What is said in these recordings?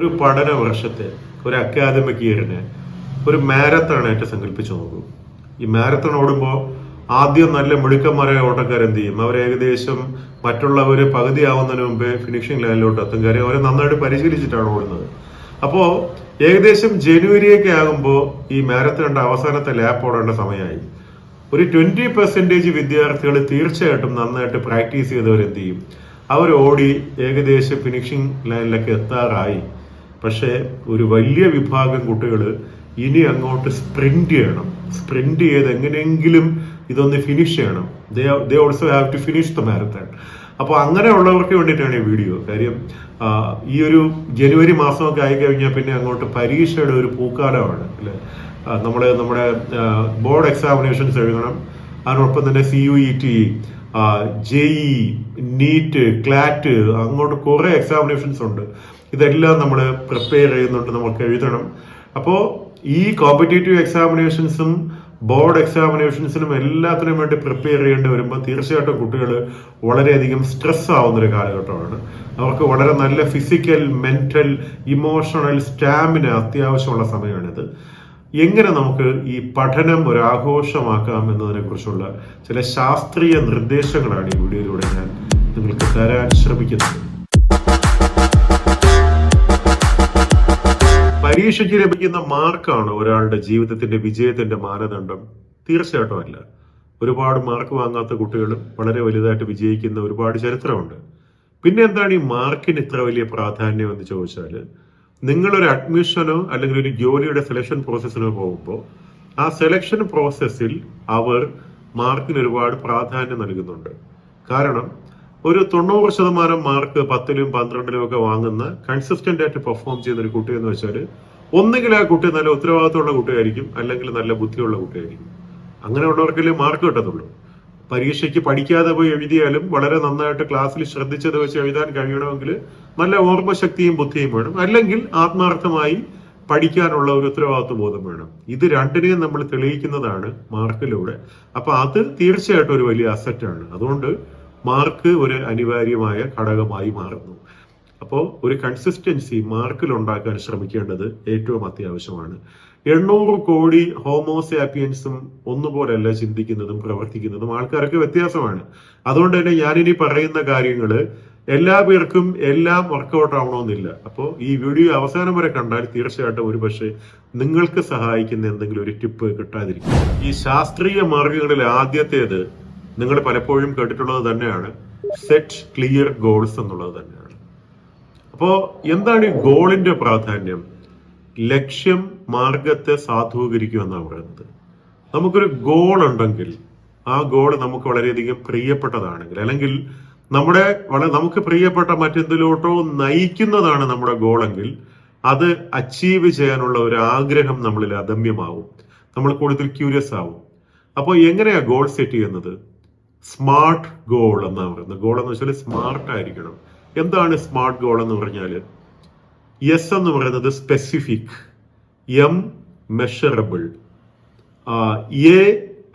ഒരു പഠന വർഷത്തെ ഒരു അക്കാദമിക് ഇയറിനെ ഒരു മാരത്തൺ ആയിട്ട് സങ്കല്പിച്ചു നോക്കൂ. ഈ മാരത്തൺ ഓടുമ്പോൾ ആദ്യം നല്ല മിടുക്കന്മാരായ ഓട്ടക്കാർ എന്ത് ചെയ്യും? അവർ ഏകദേശം മറ്റുള്ളവർ പകുതി ആവുന്നതിന് മുമ്പേ ഫിനിഷിംഗ് ലൈനിലോട്ട് എത്തും. കാര്യം അവരെ നന്നായിട്ട് പരിശീലിച്ചിട്ടാണ് ഓടുന്നത്. അപ്പോൾ ഏകദേശം ജനുവരിയൊക്കെ ആകുമ്പോൾ ഈ മാരത്തണിന്റെ അവസാനത്തെ ലാപ്പ് ഓടേണ്ട സമയമായി. ഒരു ട്വന്റി പെർസെന്റേജ് വിദ്യാർത്ഥികൾ തീർച്ചയായിട്ടും നന്നായിട്ട് പ്രാക്ടീസ് ചെയ്തവരെന്ത് ചെയ്യും? അവർ ഓടി ഏകദേശം ഫിനിഷിംഗ് ലൈനിലൊക്കെ എത്താറായി. പക്ഷേ ഒരു വലിയ വിഭാഗം കുട്ടികൾ ഇനി അങ്ങോട്ട് സ്പ്രിന്റ് ചെയ്യണം. സ്പ്രിന്റ് ചെയ്ത് എങ്ങനെയെങ്കിലും ഇതൊന്ന് ഫിനിഷ് ചെയ്യണം. They also have to finish the marathon അപ്പോൾ അങ്ങനെയുള്ളവർക്ക് വേണ്ടിയിട്ടാണ് ഈ വീഡിയോ കാര്യം ഈ ഒരു ജനുവരി മാസമൊക്കെ ആയി കഴിഞ്ഞാൽ പിന്നെ അങ്ങോട്ട് പരീക്ഷയുടെ ഒരു പൂക്കാലമാണ് അല്ലേ? നമ്മൾ നമ്മുടെ ബോർഡ് എക്സാമിനേഷൻസ് എഴുതണം. അതിനോടൊപ്പം തന്നെ C U E T JEE NEET CLAT അങ്ങോട്ട് കുറേ എക്സാമിനേഷൻസ് ഉണ്ട്. ഇതെല്ലാം നമ്മൾ പ്രിപ്പയർ ചെയ്യുന്നുണ്ട് നമുക്ക് എഴുതണം. അപ്പോൾ ഈ കോമ്പറ്റേറ്റീവ് എക്സാമിനേഷൻസും ബോർഡ് എക്സാമിനേഷൻസിനും എല്ലാത്തിനും വേണ്ടി പ്രിപ്പയർ ചെയ്യേണ്ടി വരുമ്പോൾ തീർച്ചയായിട്ടും കുട്ടികൾ വളരെയധികം സ്ട്രെസ് ആവുന്ന ഒരു കാലഘട്ടമാണ്. അവർക്ക് വളരെ നല്ല ഫിസിക്കൽ മെന്റൽ ഇമോഷണൽ സ്റ്റാമിന അത്യാവശ്യമുള്ള സമയമാണിത്. എങ്ങനെ നമുക്ക് ഈ പഠനം ഒരു ആഘോഷമാക്കാം എന്നതിനെ കുറിച്ചുള്ള ചില ശാസ്ത്രീയ നിർദ്ദേശങ്ങളാണ് ഈ വീഡിയോയിലൂടെ ഞാൻ നിങ്ങൾക്ക് തരാൻ ശ്രമിക്കുന്നത്. പരീക്ഷയ്ക്ക് ലഭിക്കുന്ന മാർക്കാണ് ഒരാളുടെ ജീവിതത്തിന്റെ വിജയത്തിന്റെ മാനദണ്ഡം. തീർച്ചയായിട്ടും അല്ല. ഒരുപാട് മാർക്ക് വാങ്ങാത്ത കുട്ടികളും വളരെ വലുതായിട്ട് വിജയിക്കുന്ന ഒരുപാട് ചരിത്രമുണ്ട്. പിന്നെ എന്താണ് ഈ മാർക്കിന് ഇത്ര വലിയ പ്രാധാന്യം എന്ന് ചോദിച്ചാൽ നിങ്ങളൊരു അഡ്മിഷനോ അല്ലെങ്കിൽ ഒരു ജോലിയുടെ സെലക്ഷൻ പ്രോസസ്സിനോ പോകുമ്പോൾ ആ സെലക്ഷൻ പ്രോസസ്സിൽ അവർ മാർക്കിന് ഒരുപാട് പ്രാധാന്യം നൽകുന്നുണ്ട്. കാരണം ഒരു തൊണ്ണൂറ് ശതമാനം മാർക്ക് പത്തിലും പന്ത്രണ്ടിലും ഒക്കെ വാങ്ങുന്ന കൺസിസ്റ്റന്റ് ആയിട്ട് പെർഫോം ചെയ്യുന്ന ഒരു കുട്ടി എന്ന് വെച്ചാൽ ഒന്നുകിൽ ആ കുട്ടി നല്ല ഉത്തരവാദിത്തമുള്ള കുട്ടിയായിരിക്കും അല്ലെങ്കിൽ നല്ല ബുദ്ധിയുള്ള കുട്ടിയായിരിക്കും. അങ്ങനെയുള്ളവർക്കല്ലേ മാർക്ക് കിട്ടത്തുള്ളൂ. പരീക്ഷയ്ക്ക് പഠിക്കാതെ പോയി എഴുതിയാലും വളരെ നന്നായിട്ട് ക്ലാസ്സിൽ ശ്രദ്ധിച്ചത് വെച്ച് എഴുതാൻ കഴിയണമെങ്കിൽ നല്ല ഓർമ്മശക്തിയും ബുദ്ധിയും വേണം. അല്ലെങ്കിൽ ആത്മാർത്ഥമായി പഠിക്കാനുള്ള ഒരു ഉത്തരവാദിത്വ ബോധം വേണം. ഇത് രണ്ടിനെയും നമ്മൾ തെളിയിക്കുന്നതാണ് മാർക്കിലൂടെ. അപ്പൊ അത് തീർച്ചയായിട്ടും ഒരു വലിയ അസറ്റാണ് അതുകൊണ്ട് മാർക്ക് ഒരു അനിവാര്യമായ ഘടകമായി മാറുന്നു. അപ്പോൾ ഒരു കൺസിസ്റ്റൻസി മാർക്കിൽ ഉണ്ടാക്കാൻ ശ്രമിക്കേണ്ടത് ഏറ്റവും അത്യാവശ്യമാണ്. എണ്ണൂറ് കോടി ഹോമോസാപ്പിയൻസും ഒന്നുപോലെയല്ല ചിന്തിക്കുന്നതും പ്രവർത്തിക്കുന്നതും ആൾക്കാർക്ക് വ്യത്യാസമാണ്. അതുകൊണ്ട് തന്നെ ഞാനിനി പറയുന്ന കാര്യങ്ങൾ എല്ലാ പേർക്കും എല്ലാം വർക്കൗട്ട് ആവണമെന്നില്ല. അപ്പോൾ ഈ വീഡിയോ അവസാനം വരെ കണ്ടാൽ തീർച്ചയായിട്ടും ഒരു പക്ഷേ നിങ്ങൾക്ക് സഹായിക്കുന്ന എന്തെങ്കിലും ഒരു ടിപ്പ് കിട്ടാതിരിക്കും. ഈ ശാസ്ത്രീയ മാർഗങ്ങളിൽ ആദ്യത്തേത് നിങ്ങൾ പലപ്പോഴും കേട്ടിട്ടുള്ളത് തന്നെയാണ്. സെറ്റ് ക്ലിയർ ഗോൾസ് എന്നുള്ളത് തന്നെയാണ്. അപ്പോ എന്താണ് ഈ ഗോളിന്റെ പ്രാധാന്യം? ലക്ഷ്യം മാർഗത്തെ സാധൂകരിക്കും എന്നാണ് പറയുന്നത്. നമുക്കൊരു ഗോൾ ഉണ്ടെങ്കിൽ ആ ഗോൾ നമുക്ക് വളരെയധികം പ്രിയപ്പെട്ടതാണെങ്കിൽ അല്ലെങ്കിൽ നമ്മുടെ വളരെ നമുക്ക് പ്രിയപ്പെട്ട മറ്റെന്തിലോട്ടോ നയിക്കുന്നതാണ് നമ്മുടെ ഗോളെങ്കിൽ അത് അച്ചീവ് ചെയ്യാനുള്ള ഒരു ആഗ്രഹം നമ്മളിൽ അദമ്യമാവും. നമ്മൾ കൂടുതൽ ക്യൂരിയസ് ആവും. അപ്പോൾ എങ്ങനെയാ ഗോൾ സെറ്റ് ചെയ്യുന്നത്? സ്മാർട്ട് ഗോൾ എന്നാണ് പറയുന്നത്. ഗോൾ എന്ന് വെച്ചാൽ സ്മാർട്ട് ആയിരിക്കണം. എന്താണ് സ്മാർട്ട് ഗോൾ എന്ന് പറഞ്ഞാൽ എസ് എന്ന് പറയുന്നത് specific M measurable A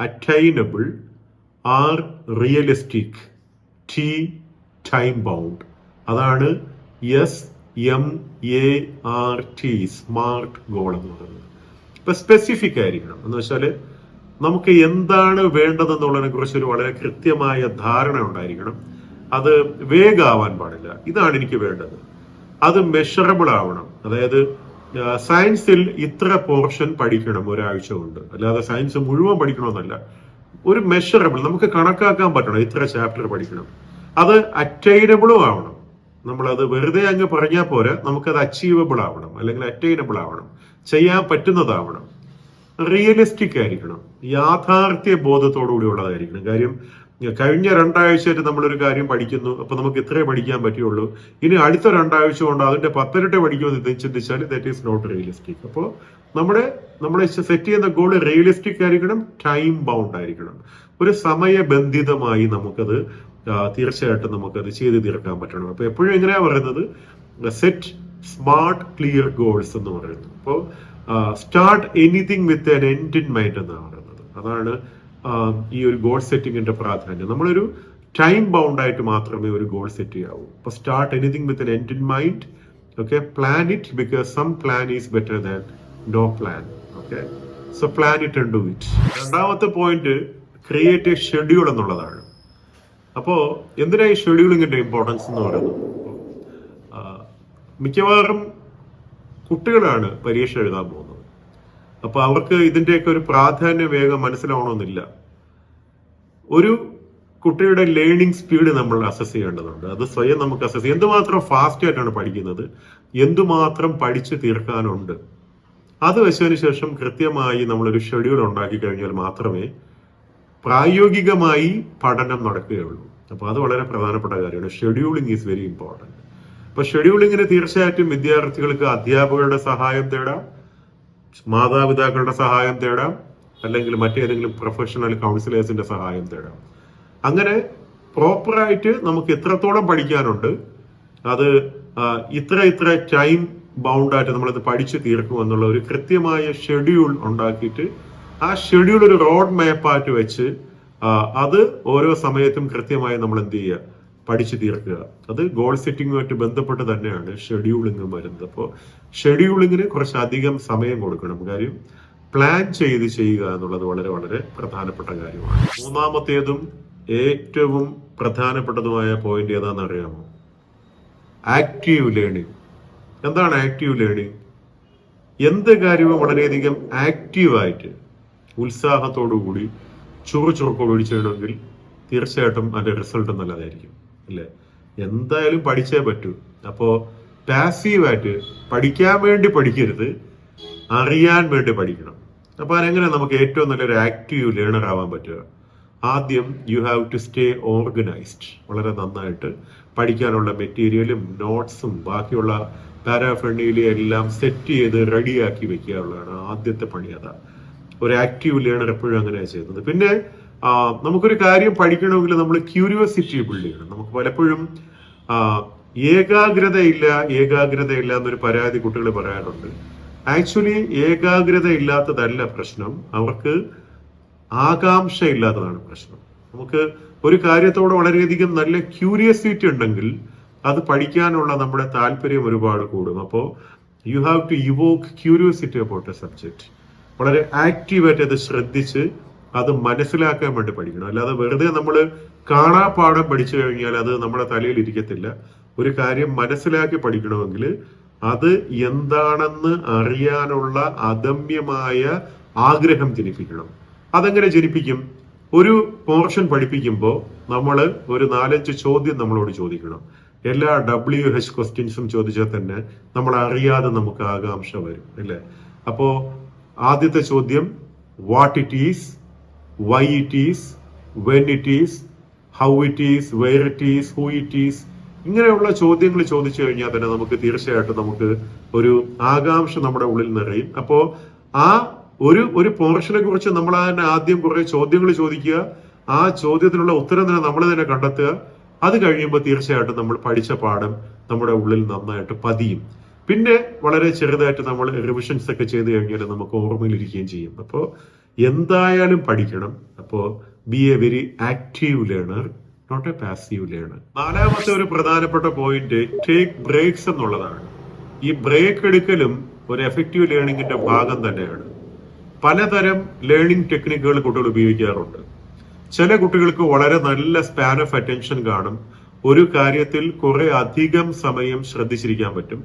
attainable R realistic T time bound അതാണ് S M A R T SMART goal എന്ന് പറയുന്നത്. ഇപ്പൊ സ്പെസിഫിക് ആയിരിക്കണം എന്ന് വെച്ചാൽ നമുക്ക് എന്താണ് വേണ്ടതെന്നുള്ളതിനെ കുറിച്ച് ഒരു വളരെ കൃത്യമായ ധാരണ ഉണ്ടായിരിക്കണം. അത് വേഗാവാൻ പാടില്ല. ഇതാണ് എനിക്ക് വേണ്ടത്. അത് മെഷറബിൾ ആവണം. അതായത് സയൻസിൽ ഇത്ര പോർഷൻ പഠിക്കണം ഒരാഴ്ച കൊണ്ട്. അല്ലാതെ സയൻസ് മുഴുവൻ പഠിക്കണമെന്നല്ല. ഒരു മെഷറബിൾ നമുക്ക് കണക്കാക്കാൻ പറ്റണം ഇത്ര ചാപ്റ്റർ പഠിക്കണം. അത് അറ്റൈനബിളും ആവണം. നമ്മളത് വെറുതെ അങ്ങ് പറഞ്ഞാൽ പോരാ നമുക്കത് അച്ചീവബിൾ ആവണം. അല്ലെങ്കിൽ അറ്റൈനബിൾ ആവണം. ചെയ്യാൻ പറ്റുന്നതാവണം. റിയലിസ്റ്റിക് ആയിരിക്കണം. യാഥാർത്ഥ്യ ബോധത്തോടുകൂടി ഉള്ളതായിരിക്കണം കാര്യം കഴിഞ്ഞ രണ്ടാഴ്ചയായിട്ട് നമ്മളൊരു കാര്യം പഠിക്കുന്നു. അപ്പൊ നമുക്ക് ഇത്രേ പഠിക്കാൻ പറ്റുള്ളൂ. ഇനി അടുത്ത രണ്ടാഴ്ച കൊണ്ട് അതിന്റെ പത്തരട്ടെ പഠിക്കുമെന്ന് ചിന്തിച്ചാൽ ദാറ്റ് ഈസ് നോട്ട് റിയലിസ്റ്റിക് അപ്പോൾ നമ്മുടെ നമ്മളെ സെറ്റ് ചെയ്യുന്ന ഗോൾ റിയലിസ്റ്റിക് ആയിരിക്കണം ടൈം ബൗണ്ട് ആയിരിക്കണം. ഒരു സമയബന്ധിതമായി നമുക്കത് തീർച്ചയായിട്ടും നമുക്കത് ചെയ്ത് തീർക്കാൻ പറ്റണം. അപ്പൊ എപ്പോഴും എങ്ങനെയാ പറയുന്നത്? സെറ്റ് സ്മാർട്ട് ക്ലിയർ ഗോൾസ് എന്ന് പറയുന്നത്. അപ്പോൾ start anything with an end in mind എന്നാണ് പറയുന്നത്. അതാണ് ഈ ഒരു ഗോൾ സെറ്റിങ്ങിന്റെ പ്രാധാന്യം. നമ്മളൊരു ടൈം ബൗണ്ട് ആയിട്ട് മാത്രമേ ഒരു ഗോൾ സെറ്റ് ചെയ്യാവൂ. അപ്പൊ start anything with an end in mind okay plan it because some plan is better than no plan okay so plan it and do it രണ്ടാമത്തെ പോയിന്റ് ക്രിയേറ്റ് എ ഷെഡ്യൂൾ എന്നുള്ളതാണ്. അപ്പോ എന്തിനാ ഈ ഷെഡ്യൂളിങ്ങിന്റെ importance എന്ന് പറയുന്നത്? മിക്കവാറും കുട്ടികളാണ് പരീക്ഷ എഴുതാൻ പോകുന്നത്. അപ്പൊ അവർക്ക് ഇതിന്റെയൊക്കെ ഒരു പ്രാധാന്യം വേഗം മനസ്സിലാവണമെന്നില്ല. ഒരു കുട്ടിയുടെ ലേണിംഗ് സ്പീഡ് നമ്മൾ അസസ് ചെയ്യേണ്ടതുണ്ട്. അത് സ്വയം നമുക്ക് അസസ് ചെയ്യാം. എന്തുമാത്രം ഫാസ്റ്റ് ആയിട്ടാണ് പഠിക്കുന്നത്? എന്തുമാത്രം പഠിച്ചു തീർക്കാനുണ്ട്? അത് വെച്ചതിന് ശേഷം കൃത്യമായി നമ്മളൊരു ഷെഡ്യൂൾ ഉണ്ടാക്കി കഴിഞ്ഞാൽ മാത്രമേ പ്രായോഗികമായി പഠനം നടക്കുകയുള്ളൂ. അപ്പോൾ അത് വളരെ പ്രധാനപ്പെട്ട കാര്യമാണ്. ഷെഡ്യൂളിംഗ് ഈസ് വെരി ഇമ്പോർട്ടന്റ് അപ്പൊ ഷെഡ്യൂളിങ്ങിന് തീർച്ചയായിട്ടും വിദ്യാർത്ഥികൾക്ക് അധ്യാപകരുടെ സഹായം തേടാം. മാതാപിതാക്കളുടെ സഹായം തേടാം അല്ലെങ്കിൽ മറ്റേതെങ്കിലും പ്രൊഫഷണൽ കൗൺസിലേഴ്സിന്റെ സഹായം തേടാം. അങ്ങനെ പ്രോപ്പറായിട്ട് നമുക്ക് എത്രത്തോളം പഠിക്കാനുണ്ട് അത് ഇത്ര ഇത്ര ടൈം ബൗണ്ടായിട്ട് നമ്മളത് പഠിച്ചു തീർക്കും എന്നുള്ള ഒരു കൃത്യമായ ഷെഡ്യൂൾ ഉണ്ടാക്കിയിട്ട് ആ ഷെഡ്യൂൾ ഒരു റോഡ് മാപ്പായിട്ട് വെച്ച് അത് ഓരോ സമയത്തും കൃത്യമായി നമ്മൾ എന്ത് ചെയ്യുക? പഠിച്ചു തീർക്കുക. അത് ഗോൾ സെറ്റിങ്ങുമായിട്ട് ബന്ധപ്പെട്ട് തന്നെയാണ് ഷെഡ്യൂളിംഗ് വരുന്നത് അപ്പോൾ ഷെഡ്യൂളിങ്ങിന് കുറച്ചധികം സമയം കൊടുക്കണം. കാര്യം പ്ലാൻ ചെയ്ത് ചെയ്യുക എന്നുള്ളത് വളരെ വളരെ പ്രധാനപ്പെട്ട കാര്യമാണ്. മൂന്നാമത്തേതും ഏറ്റവും പ്രധാനപ്പെട്ടതുമായ പോയിന്റ് ഏതാണെന്ന് അറിയാമോ? ആക്റ്റീവ് ലേണിംഗ് എന്താണ് ആക്റ്റീവ് ലേണിംഗ് എന്ത് കാര്യവും വളരെയധികം ആക്റ്റീവായിട്ട് ഉത്സാഹത്തോടു കൂടി ചുറുചുറുക്കോട് ചെയ്യണമെങ്കിൽ തീർച്ചയായിട്ടും അതിന്റെ റിസൾട്ട് നല്ലതായിരിക്കും. അല്ലേ? എന്തായാലും പഠിച്ചേ പറ്റൂ. അപ്പോ പാസീവായിട്ട് പഠിക്കാൻ വേണ്ടി പഠിക്കരുത് അറിയാൻ വേണ്ടി പഠിക്കണം. അപ്പൊ അതെങ്ങനെ നമുക്ക് ഏറ്റവും നല്ലൊരു ആക്റ്റീവ് ലേണർ ആവാൻ പറ്റുക? ആദ്യം you have to stay organised വളരെ നന്നായിട്ട് പഠിക്കാനുള്ള മെറ്റീരിയലും നോട്ട്സും ബാക്കിയുള്ള പാരാഫണ്ടിയിലും എല്ലാം സെറ്റ് ചെയ്ത് റെഡിയാക്കി വെക്കുക ആദ്യത്തെ പണി. അതാ. ഒരു ആക്റ്റീവ് ലേണർ എപ്പോഴും അങ്ങനെയാണ് ചെയ്യുന്നത്. പിന്നെ നമുക്കൊരു കാര്യം പഠിക്കണമെങ്കിൽ നമ്മൾ ക്യൂരിയോസിറ്റി ബിൽഡ് ചെയ്യണം. നമുക്ക് പലപ്പോഴും ഏകാഗ്രതയില്ല ഏകാഗ്രതയില്ല എന്നൊരു പരാതി കുട്ടികൾ പറയാറുണ്ട്. ആക്ച്വലി ഏകാഗ്രത ഇല്ലാത്തതല്ല പ്രശ്നം. അവർക്ക് ആകാംക്ഷ ഇല്ലാത്തതാണ് പ്രശ്നം. നമുക്ക് ഒരു കാര്യത്തോട് വളരെയധികം നല്ല ക്യൂരിയസിറ്റി ഉണ്ടെങ്കിൽ അത് പഠിക്കാനുള്ള നമ്മുടെ താല്പര്യം ഒരുപാട് കൂടും. അപ്പോൾ you have to evoke curiosity about a subject വളരെ ആക്റ്റീവായിട്ട് അത് ശ്രദ്ധിച്ച് അത് മനസ്സിലാക്കാൻ വേണ്ടി പഠിക്കണം. അല്ലാതെ വെറുതെ നമ്മൾ കാണാപ്പാഠം പഠിച്ചു കഴിഞ്ഞാൽ അത് നമ്മുടെ തലയിൽ ഇരിക്കത്തില്ല. ഒരു കാര്യം മനസ്സിലാക്കി പഠിക്കണമെങ്കിൽ അത് എന്താണെന്ന് അറിയാനുള്ള അദമ്യമായ ആഗ്രഹം ജനിപ്പിക്കണം. അതെങ്ങനെ ജനിപ്പിക്കും? ഒരു പോർഷൻ പഠിപ്പിക്കുമ്പോൾ നമ്മൾ ഒരു നാലഞ്ച് ചോദ്യം നമ്മളോട് ചോദിക്കണം. എല്ലാ ഡബ്ല്യു എച്ച് ക്വസ്റ്റ്യൻസും ചോദിച്ചാൽ തന്നെ നമ്മൾ അറിയാതെ നമുക്ക് ആകാംക്ഷ വരും അല്ലേ? അപ്പോ ആദ്യത്തെ ചോദ്യം what it is why it is when it is how it is where it is who it is. ഇങ്ങനെയുള്ള ചോദ്യങ്ങൾ ചോദിച്ചു കഴിഞ്ഞാൽ തന്നെ നമുക്ക് തീർച്ചയായിട്ടും നമുക്ക് ഒരു ആകാംക്ഷ നമ്മുടെ ഉള്ളിൽ നിറയും. അപ്പോൾ ആ ഒരു ഒരു പോർഷനെ കുറിച്ച് നമ്മൾ തന്നെ ആദ്യം കുറെ ചോദ്യങ്ങൾ ചോദിക്കുക. ആ ചോദ്യത്തിനുള്ള ഉത്തരം തന്നെ നമ്മൾ തന്നെ കണ്ടെത്തുക. അത് കഴിയുമ്പോൾ തീർച്ചയായിട്ടും നമ്മൾ പഠിച്ച പാഠം നമ്മുടെ ഉള്ളിൽ നന്നായിട്ട് പതിയും. പിന്നെ വളരെ ചെറുതായിട്ട് നമ്മൾ റിവിഷൻസ് ഒക്കെ ചെയ്ത് കഴിഞ്ഞാൽ നമുക്ക് ഓർമ്മയിലിരിക്കുകയും ചെയ്യും. അപ്പോൾ എന്തായാലും പഠിക്കണം. അപ്പോ be a very active learner not a passive learner നാലാമത്തെ ഒരു പ്രധാനപ്പെട്ട പോയിന്റ് ടേക്ക് ബ്രേക്സ് എന്നുള്ളതാണ്. ഈ ബ്രേക്ക് എടുക്കലും ഒരു എഫക്റ്റീവ് ലേണിംഗിന്റെ ഭാഗം തന്നെയാണ്. പലതരം ലേണിംഗ് ടെക്നിക്കുകൾ കുട്ടികൾ ഉപയോഗിക്കാറുണ്ട്. ചില കുട്ടികൾക്ക് വളരെ നല്ല സ്പാൻ ഓഫ് അറ്റൻഷൻ കാണും. ഒരു കാര്യത്തിൽ കുറെ അധികം സമയം ശ്രദ്ധിച്ചിരിക്കാൻ പറ്റും.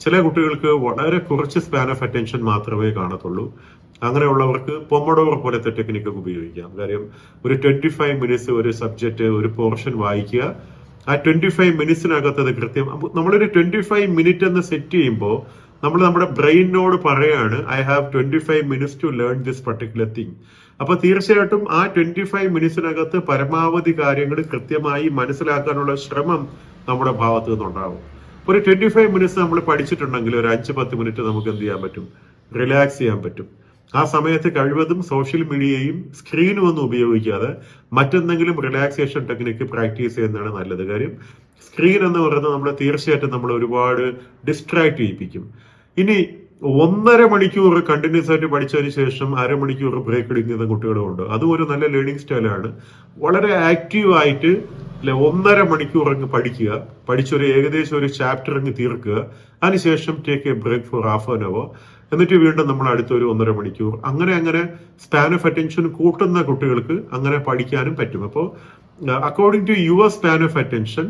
ചില കുട്ടികൾക്ക് വളരെ കുറച്ച് സ്പാൻ ഓഫ് അറ്റൻഷൻ മാത്രമേ കാണത്തുള്ളൂ. അങ്ങനെയുള്ളവർക്ക് പൊമ്മടോർ പോലത്തെ ടെക്നിക്കൊക്കെ ഉപയോഗിക്കാം. കാര്യം ഒരു ട്വന്റി ഫൈവ് മിനിറ്റ്സ് ഒരു സബ്ജക്റ്റ് ഒരു പോർഷൻ വായിക്കുക. ആ ട്വന്റി ഫൈവ് മിനിറ്റ്സിനകത്ത് അത് കൃത്യം നമ്മളൊരു ട്വന്റി ഫൈവ് മിനിറ്റ് എന്ന് സെറ്റ് ചെയ്യുമ്പോൾ നമ്മൾ നമ്മുടെ ബ്രെയിനോട് പറയാണ് I have twenty five minutes to learn this particular thing അപ്പൊ തീർച്ചയായിട്ടും ആ ട്വന്റി ഫൈവ് മിനിറ്റ്സിനകത്ത് പരമാവധി കാര്യങ്ങൾ കൃത്യമായി മനസ്സിലാക്കാനുള്ള ശ്രമം നമ്മുടെ ഭാഗത്ത് നിന്നുണ്ടാവും. ഒരു ട്വന്റി ഫൈവ് മിനിറ്റ്സ് നമ്മൾ പഠിച്ചിട്ടുണ്ടെങ്കിൽ ഒരു അഞ്ച് പത്ത് മിനിറ്റ് നമുക്ക് എന്ത് ചെയ്യാൻ പറ്റും? റിലാക്സ് ചെയ്യാൻ പറ്റും. ആ സമയത്ത് കഴിവതും സോഷ്യൽ മീഡിയയും സ്ക്രീനും ഒന്നും ഉപയോഗിക്കാതെ മറ്റെന്തെങ്കിലും റിലാക്സേഷൻ ടെക്നിക്ക് പ്രാക്ടീസ് ചെയ്യുന്നതാണ് നല്ലത്. കാര്യം സ്ക്രീൻ എന്ന് പറയുന്നത് നമ്മളെ തീർച്ചയായിട്ടും നമ്മൾ ഒരുപാട് ഡിസ്ട്രാക്ട് ചെയ്യിപ്പിക്കും. ഇനി ഒന്നര മണിക്കൂർ കണ്ടിന്യൂസ് ആയിട്ട് പഠിച്ചതിന് ശേഷം അരമണിക്കൂർ ബ്രേക്ക് എടുക്കുന്ന കുട്ടികളും ഉണ്ട് അതും ഒരു നല്ല ലേണിംഗ് സ്റ്റൈലാണ് വളരെ ആക്റ്റീവ് ആയിട്ട് അല്ലെ ഒന്നര മണിക്കൂർ അങ്ങ് പഠിക്കുക. പഠിച്ചൊരു ഏകദേശം ഒരു ചാപ്റ്റർ അങ്ങ് തീർക്കുക. അതിനുശേഷം take a break for half an hour എന്നിട്ട് വീണ്ടും നമ്മൾ അടുത്ത ഒരു ഒന്നര മണിക്കൂർ. അങ്ങനെ അങ്ങനെ സ്പാൻ ഓഫ് അറ്റൻഷൻ കൂട്ടുന്ന കുട്ടികൾക്ക് അങ്ങനെ പഠിക്കാനും പറ്റും. അപ്പോൾ according to your span of attention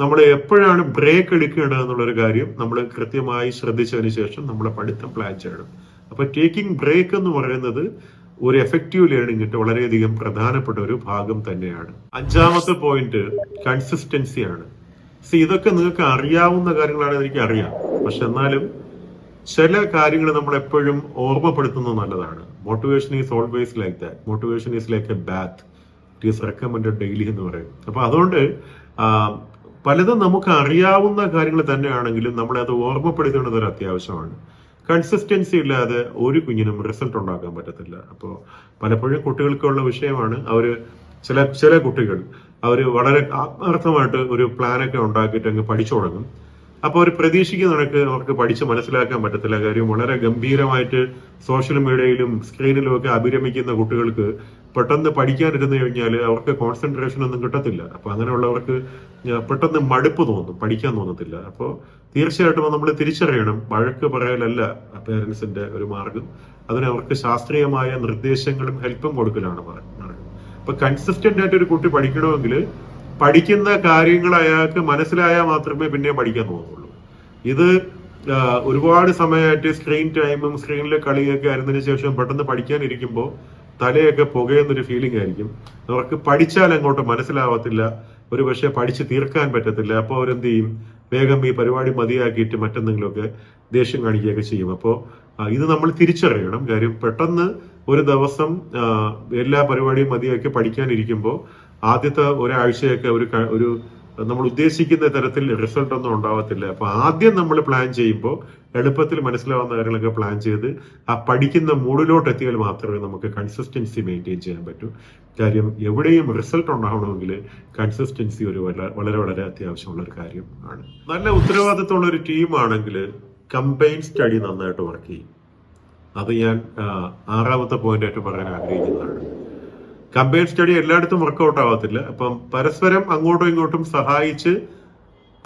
നമ്മൾ എപ്പോഴാണ് ബ്രേക്ക് എടുക്കേണ്ടത് എന്നുള്ളൊരു കാര്യം നമ്മൾ കൃത്യമായി ശ്രദ്ധിച്ചതിന് ശേഷം നമ്മുടെ പഠിത്തം പ്ലാൻ ചെയ്യണം. അപ്പൊ ടേക്കിംഗ് ബ്രേക്ക് എന്ന് പറയുന്നത് ഒരു എഫക്റ്റീവ് ലേണിംഗിന്റെ വളരെയധികം പ്രധാനപ്പെട്ട ഒരു ഭാഗം തന്നെയാണ്. അഞ്ചാമത്തെ പോയിന്റ് കൺസിസ്റ്റൻസിയാണ് സി ഇതൊക്കെ നിങ്ങൾക്ക് അറിയാവുന്ന കാര്യങ്ങളാണ് എനിക്ക് അറിയാം പക്ഷെ എന്നാലും ചില കാര്യങ്ങൾ നമ്മൾ എപ്പോഴും ഓർമ്മപ്പെടുത്തുന്നത് നല്ലതാണ്. Motivation is always like that motivation is like a bath it is recommend daily എന്ന് പറയും. അപ്പൊ അതുകൊണ്ട് പലതും നമുക്ക് അറിയാവുന്ന കാര്യങ്ങൾ തന്നെയാണെങ്കിലും നമ്മളെ അത് ഓർമ്മപ്പെടുത്തേണ്ടത് ഒരു അത്യാവശ്യമാണ്. കൺസിസ്റ്റൻസി ഇല്ലാതെ ഒരു കുഞ്ഞിനും റിസൾട്ട് ഉണ്ടാക്കാൻ പറ്റത്തില്ല. അപ്പോൾ പലപ്പോഴും കുട്ടികൾക്കുള്ള വിഷയമാണ് അവർ ചില ചില കുട്ടികൾ അവർ വളരെ ആത്മാർത്ഥമായിട്ട് ഒരു പ്ലാനൊക്കെ ഉണ്ടാക്കിയിട്ട് അങ്ങ് പഠിച്ചു തുടങ്ങും. അപ്പോൾ അവർ പ്രതീക്ഷിക്കുന്ന കണക്ക് അവർക്ക് പഠിച്ച് മനസ്സിലാക്കാൻ പറ്റത്തില്ല. കാര്യം വളരെ ഗംഭീരമായിട്ട് സോഷ്യൽ മീഡിയയിലും സ്ക്രീനിലും ഒക്കെ അഭിരമിക്കുന്ന കുട്ടികൾക്ക് പെട്ടെന്ന് പഠിക്കാനിരുന്നു കഴിഞ്ഞാൽ അവർക്ക് കോൺസെൻട്രേഷൻ ഒന്നും കിട്ടത്തില്ല. അപ്പൊ അങ്ങനെയുള്ളവർക്ക് പെട്ടെന്ന് മടുപ്പ് തോന്നും പഠിക്കാൻ തോന്നത്തില്ല. അപ്പോൾ തീർച്ചയായിട്ടും നമ്മൾ തിരിച്ചറിയണം. വഴക്ക് പറയലല്ല പേരൻസിന്റെ ഒരു മാർഗം. അതിന് അവർക്ക് ശാസ്ത്രീയമായ നിർദ്ദേശങ്ങളും ഹെൽപ്പും കൊടുക്കലാണ് പറയുന്നത് അപ്പൊ കൺസിസ്റ്റന്റ് ആയിട്ട് ഒരു കുട്ടി പഠിക്കണമെങ്കിൽ പഠിക്കുന്ന കാര്യങ്ങൾ അയാൾക്ക് മനസ്സിലായാൽ മാത്രമേ പിന്നെ പഠിക്കാൻ തോന്നുള്ളൂ. ഇത് ഒരുപാട് സമയമായിട്ട് സ്ക്രീൻ ടൈമും സ്ക്രീനിലെ കളിയൊക്കെ ആയിരുന്നതിന് ശേഷം പെട്ടെന്ന് പഠിക്കാനിരിക്കുമ്പോൾ തലയൊക്കെ പുകയുന്നൊരു ഫീലിംഗ് ആയിരിക്കും. അവർക്ക് പഠിച്ചാൽ അങ്ങോട്ട് മനസ്സിലാവത്തില്ല. ഒരു പക്ഷേ പഠിച്ച് തീർക്കാൻ പറ്റത്തില്ല. അപ്പോൾ അവരെന്ത് ചെയ്യും? വേഗം ഈ പരിപാടി മതിയാക്കിയിട്ട് മറ്റെന്തെങ്കിലുമൊക്കെ ദേഷ്യം കാണിക്കുകയൊക്കെ ചെയ്യും. അപ്പോൾ ഇത് നമ്മൾ തിരിച്ചറിയണം. കാര്യം പെട്ടെന്ന് ഒരു ദിവസം എല്ലാ പരിപാടിയും മതിയാക്കി പഠിക്കാനിരിക്കുമ്പോൾ ആദ്യത്തെ ഒരാഴ്ചയൊക്കെ ഒരു ഒരു നമ്മൾ ഉദ്ദേശിക്കുന്ന തരത്തിൽ റിസൾട്ട് ഒന്നും ഉണ്ടാവത്തില്ല. അപ്പൊ ആദ്യം നമ്മൾ പ്ലാൻ ചെയ്യുമ്പോൾ എളുപ്പത്തിൽ മനസ്സിലാവുന്ന കാര്യങ്ങളൊക്കെ പ്ലാൻ ചെയ്ത് ആ പഠിക്കുന്ന മൂഡിലോട്ട് എത്തിയാൽ മാത്രമേ നമുക്ക് കൺസിസ്റ്റൻസി മെയിന്റെയിൻ ചെയ്യാൻ പറ്റൂ. കാര്യം എവിടെയും റിസൾട്ട് ഉണ്ടാവണമെങ്കിൽ കൺസിസ്റ്റൻസി ഒരു വളരെ വളരെ അത്യാവശ്യമുള്ള ഒരു കാര്യം ആണ്. നല്ല ഉത്തരവാദിത്തമുള്ള ഒരു ടീമാണെങ്കിൽ കമ്പൈൻ സ്റ്റഡി നന്നായിട്ട് വർക്ക് ചെയ്യും. അത് ഞാൻ ആറാമത്തെ പോയിന്റ് ആയിട്ട് പറയാൻ ആഗ്രഹിക്കുന്നതാണ്. കമ്പൈൻ സ്റ്റഡി എല്ലായിടത്തും വർക്കൗട്ട് ആവത്തില്ല. അപ്പം പരസ്പരം അങ്ങോട്ടും ഇങ്ങോട്ടും സഹായിച്ച്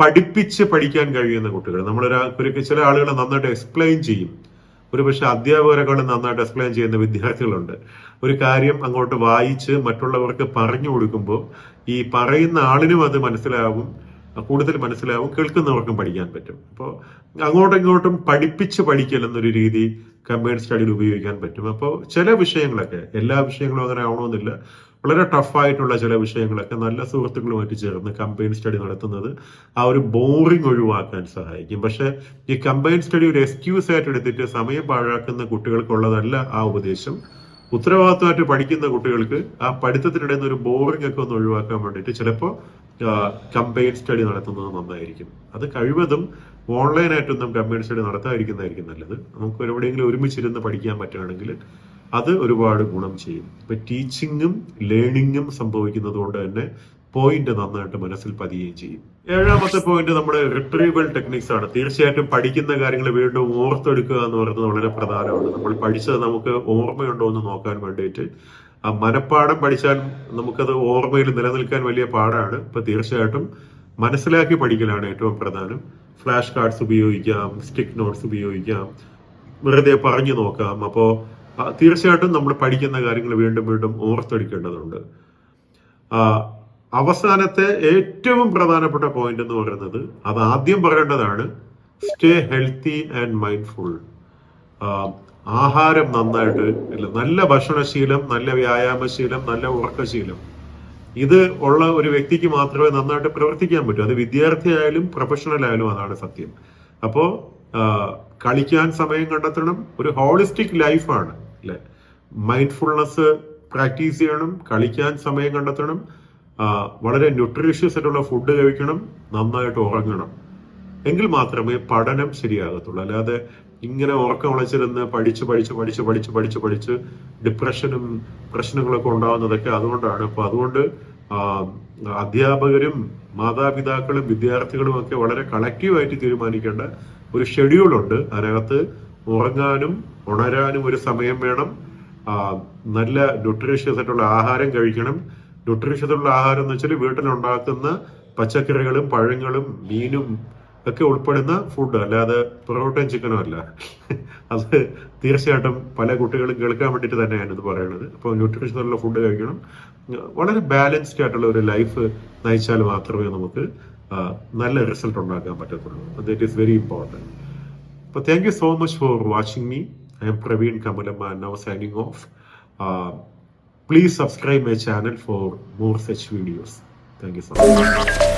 പഠിപ്പിച്ച് പഠിക്കാൻ കഴിയുന്ന കുട്ടികൾ. നമ്മളൊരു ചില ആളുകൾ നന്നായിട്ട് എക്സ്പ്ലെയിൻ ചെയ്യും. ഒരു പക്ഷെ അധ്യാപകരെക്കാളും നന്നായിട്ട് എക്സ്പ്ലെയിൻ ചെയ്യുന്ന വിദ്യാർത്ഥികളുണ്ട്. ഒരു കാര്യം അങ്ങോട്ട് വായിച്ച് മറ്റുള്ളവർക്ക് പറഞ്ഞു കൊടുക്കുമ്പോൾ ഈ പറയുന്ന ആളിനും അത് മനസ്സിലാവും കൂടുതൽ മനസ്സിലാവും കേൾക്കുന്നവർക്കും പഠിക്കാൻ പറ്റും. അപ്പോൾ അങ്ങോട്ടും ഇങ്ങോട്ടും പഠിപ്പിച്ച് പഠിക്കൽ എന്നൊരു രീതി കമ്പയർഡ് സ്റ്റഡിയിൽ ഉപയോഗിക്കാൻ പറ്റും. അപ്പോൾ ചില വിഷയങ്ങളൊക്കെ എല്ലാ വിഷയങ്ങളും അങ്ങനെ ആവണമെന്നില്ല. വളരെ ടഫായിട്ടുള്ള ചില വിഷയങ്ങളൊക്കെ നല്ല സുഹൃത്തുക്കളുമായിട്ട് ചേർന്ന് കമ്പൈൻ സ്റ്റഡി നടത്തുന്നത് ആ ഒരു ബോറിംഗ് ഒഴിവാക്കാൻ സഹായിക്കും. പക്ഷേ ഈ കമ്പൈൻ സ്റ്റഡി ഒരു എക്സ്ക്യൂസ് ആയിട്ട് എടുത്തിട്ട് സമയം പാഴാക്കുന്ന കുട്ടികൾക്കുള്ളതല്ല ആ ഉപദേശം. ഉത്തരവാദിത്തമായിട്ട് പഠിക്കുന്ന കുട്ടികൾക്ക് ആ പഠിത്തത്തിനിടയിൽ നിന്ന് ഒരു ബോറിംഗ് ഒക്കെ ഒന്ന് ഒഴിവാക്കാൻ വേണ്ടിയിട്ട് ചിലപ്പോൾ കമ്പൈൻ സ്റ്റഡി നടത്തുന്നത് നന്നായിരിക്കും. അത് കഴിവതും ഓൺലൈനായിട്ടൊന്നും കമ്പൈൻ സ്റ്റഡി നടത്താതിരിക്കുന്നതായിരിക്കും നല്ലത്. നമുക്ക് എവിടെയെങ്കിലും ഒരുമിച്ചിരുന്ന് പഠിക്കാൻ പറ്റുകയാണെങ്കിൽ അത് ഒരുപാട് ഗുണം ചെയ്യും. ഇപ്പൊ ടീച്ചിങ്ങും ലേണിങ്ങും സംഭവിക്കുന്നത് കൊണ്ട് തന്നെ പോയിന്റ് നന്നായിട്ട് മനസ്സിൽ പതിയുകയും ചെയ്യും. ഏഴാമത്തെ പോയിന്റ് നമ്മുടെ റിട്രീവൽ ടെക്നിക്സ് ആണ്. തീർച്ചയായിട്ടും പഠിക്കുന്ന കാര്യങ്ങൾ വീണ്ടും ഓർത്തെടുക്കുക എന്ന് പറയുന്നത് വളരെ പ്രധാനമാണ്. നമ്മൾ പഠിച്ചത് നമുക്ക് ഓർമ്മയുണ്ടോ എന്ന് നോക്കാൻ വേണ്ടിയിട്ട് ആ മനപ്പാഠം പഠിച്ചാൽ നമുക്കത് ഓർമ്മയിൽ നിലനിൽക്കാൻ വലിയ പാടാണ് ഇപ്പൊ തീർച്ചയായിട്ടും മനസ്സിലാക്കി പഠിക്കലാണ് ഏറ്റവും പ്രധാനം. ഫ്ലാഷ് കാർഡ്സ് ഉപയോഗിക്കാം സ്റ്റിക് നോട്ട്സ് ഉപയോഗിക്കാം വെറുതെ പറഞ്ഞു നോക്കാം. അപ്പോൾ തീർച്ചയായിട്ടും നമ്മൾ പഠിക്കുന്ന കാര്യങ്ങൾ വീണ്ടും വീണ്ടും ഓർത്തെടുക്കേണ്ടതുണ്ട്. അവസാനത്തെ ഏറ്റവും പ്രധാനപ്പെട്ട പോയിന്റ് എന്ന് പറയുന്നത് അത് ആദ്യം പറയേണ്ടതാണ് സ്റ്റേ ഹെൽത്തി ആൻഡ് മൈൻഡ്ഫുൾ ആഹാരം നന്നായിട്ട് ഇല്ല നല്ല ഭക്ഷണശീലം നല്ല വ്യായാമശീലം നല്ല ഉറക്കശീലം. ഇത് ഉള്ള ഒരു വ്യക്തിക്ക് മാത്രമേ നന്നായിട്ട് പ്രവർത്തിക്കാൻ പറ്റൂ. അത് വിദ്യാർത്ഥി ആയാലും പ്രൊഫഷണൽ ആയാലും അതാണ് സത്യം. അപ്പോ കളിക്കാൻ സമയം കണ്ടെത്തണം. ഒരു ഹോളിസ്റ്റിക് ലൈഫാണ് അല്ലെ? മൈൻഡ്ഫുൾനെസ് പ്രാക്ടീസ് ചെയ്യണം കളിക്കാൻ സമയം കണ്ടെത്തണം വളരെ ന്യൂട്രീഷ്യസ് ആയിട്ടുള്ള ഫുഡ് കഴിക്കണം നന്നായിട്ട് ഉറങ്ങണം. എങ്കിൽ മാത്രമേ പഠനം ശരിയാകത്തുള്ളൂ. അല്ലാതെ ഇങ്ങനെ ഉറക്കം ഉളച്ചിരുന്ന് പഠിച്ച് പഠിച്ച് പഠിച്ച് പഠിച്ച് പഠിച്ച് പഠിച്ച് ഡിപ്രഷനും പ്രശ്നങ്ങളൊക്കെ ഉണ്ടാകുന്നതൊക്കെ അതുകൊണ്ടാണ്. അപ്പൊ അതുകൊണ്ട് അധ്യാപകരും മാതാപിതാക്കളും വിദ്യാർത്ഥികളും ഒക്കെ വളരെ കളക്റ്റീവായിട്ട് തീരുമാനിക്കേണ്ട ഒരു ഷെഡ്യൂൾ ഉണ്ട് അതിനകത്ത് ഉറങ്ങാനും ഉണരാനും ഒരു സമയം വേണം. നല്ല ന്യൂട്രീഷ്യസ് ആയിട്ടുള്ള ആഹാരം കഴിക്കണം. ന്യൂട്രീഷ്യസുള്ള ആഹാരം എന്ന് വെച്ചാൽ വീട്ടിലുണ്ടാക്കുന്ന പച്ചക്കറികളും പഴങ്ങളും മീനും ഒക്കെ ഉൾപ്പെടുന്ന ഫുഡ് അല്ലാതെ പൊറോട്ടയും ചിക്കനും അല്ല. അത് തീർച്ചയായിട്ടും പല കുട്ടികളും കേൾക്കാൻ വേണ്ടിയിട്ട് തന്നെയാണ് ഇത് പറയുന്നത്. അപ്പോൾ ന്യൂട്രീഷൻ ഉള്ള ഫുഡ് കഴിക്കണം. വളരെ ബാലൻസ്ഡ് ആയിട്ടുള്ള ഒരു ലൈഫ് നയിച്ചാൽ മാത്രമേ നമുക്ക് നല്ല റിസൾട്ട് ഉണ്ടാക്കാൻ പറ്റത്തുള്ളൂ. ദറ്റ് ഈസ് വെരി ഇമ്പോർട്ടന്റ് അപ്പോൾ thank you so much for watching me I am Praveen Kamalamma now signing off please subscribe my channel for more such videos thank you so much